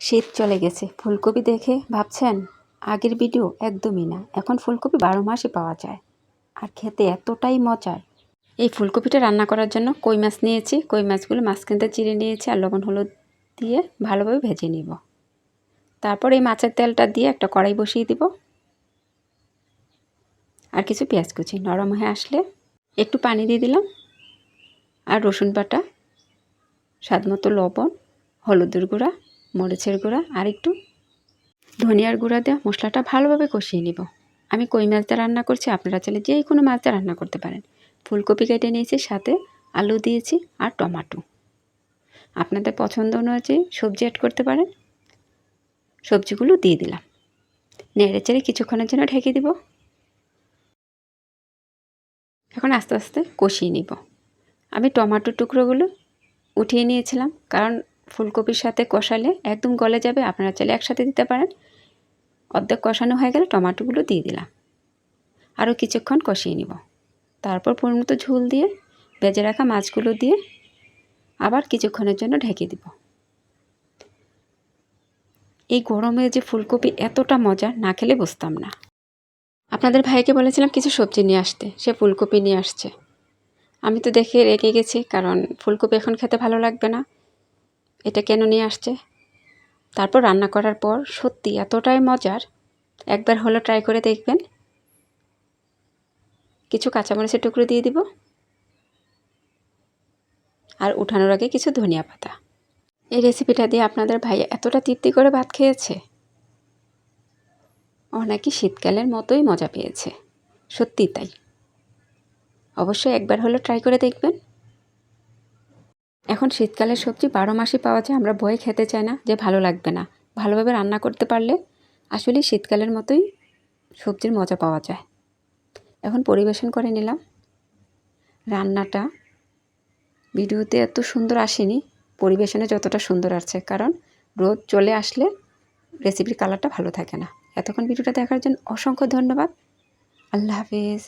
শীত চলে গেছে। ফুলকপি দেখে ভাবছেন, আগের ভিডিও একদমই না। এখন ফুলকপি বারো মাসে পাওয়া যায়। আর খেতে এতটাই মজার। এই ফুলকপিটা রান্না করার জন্য কই মাছ নিয়েছি, কই মাছগুলো মাঝখানতে চিড়ে নিয়েছি আর লবণ হলুদ দিয়ে ভালোভাবে ভেজে নিব। তারপর এই মাছের তেলটা দিয়ে একটা কড়াই বসিয়ে দিব। আর কিছু পেঁয়াজ কুচি নরম হয়ে আসলে একটু পানি দিয়ে দিলাম। আর রসুন বাটা স্বাদ মতো লবণ, হলুদের গুঁড়া মরিচের গুঁড়া আর একটু ধনিয়ার গুঁড়া দেওয়া মশলাটা ভালোভাবে কষিয়ে নিব। আমি কই মাছটা রান্না করছি, আপনারা চাইলে যে কোনো মাছটা রান্না করতে পারেন। ফুলকপি কেটে নিয়েছি, সাথে আলু দিয়েছি আর টমাটো। আপনাদের পছন্দ অনুযায়ী সবজি অ্যাড করতে পারেন। সবজিগুলো দিয়ে দিলাম। নেড়ে চেড়ে কিছুক্ষণের জন্য ঢেকে দিব। এখন আস্তে আস্তে কষিয়ে নিব। আমি টমাটোর টুকরোগুলো উঠিয়ে নিয়েছিলাম, কারণ ফুলকপির সাথে কষালে একদম গলে যাবে, আপনারা চাইলে একসাথে দিতে পারেন। অর্ধেক কষানো হয়ে গেলে টমাটোগুলো দিয়ে দিলাম। আরও কিছুক্ষণ কষিয়ে নিব। তারপর পরিমতো ঝোল দিয়ে বেজে রাখা মাছগুলো দিয়ে আবার কিছুক্ষণের জন্য ঢেকে দিব। এই গরমে যে ফুলকপি এতটা মজা না খেলে বুঝতাম না। আপনাদের ভাইকে বলেছিলাম কিছু সবজি নিয়ে আসতে, সে ফুলকপি নিয়ে আসছে। আমি তো দেখে রেগে গেছি, কারণ ফুলকপি এখন খেতে ভালো লাগবে না। এটা কেন নিয়ে আসছে? তারপর রান্না করার পর সত্যি এতটাই মজার। একবার হলো ট্রাই করে দেখবেন। কিছু কাঁচামরিচের টুকরো দিয়ে দিব। আর উঠানোর আগে কিছু ধনিয়া পাতা। এই রেসিপিটা দিয়ে আপনাদের ভাই এতটা তৃপ্তি করে ভাত খেয়েছে। ও নাকি শীতকালের মতোই মজা পেয়েছে। সত্যি তাই। অবশ্যই একবার হলো ট্রাই করে দেখবেন। এখন শীতকালের সবজি বারো মাসই পাওয়া যায়, আমরা বয়ে খেতে চাই না যে ভালো লাগবে না। ভালোভাবে রান্না করতে পারলে আসলে শীতকালের মতোই সবজির মজা পাওয়া যায়। এখন পরিবেশন করে নিলাম। রান্নাটা ভিডিওতে এত সুন্দর আসেনি, পরিবেশনে যতটা সুন্দর আসছে, কারণ রোদ চলে আসলে রেসিপির কালারটা ভালো থাকে না। এতক্ষণ ভিডিওটা দেখার জন্য অসংখ্য ধন্যবাদ। আল্লাহ হাফিজ।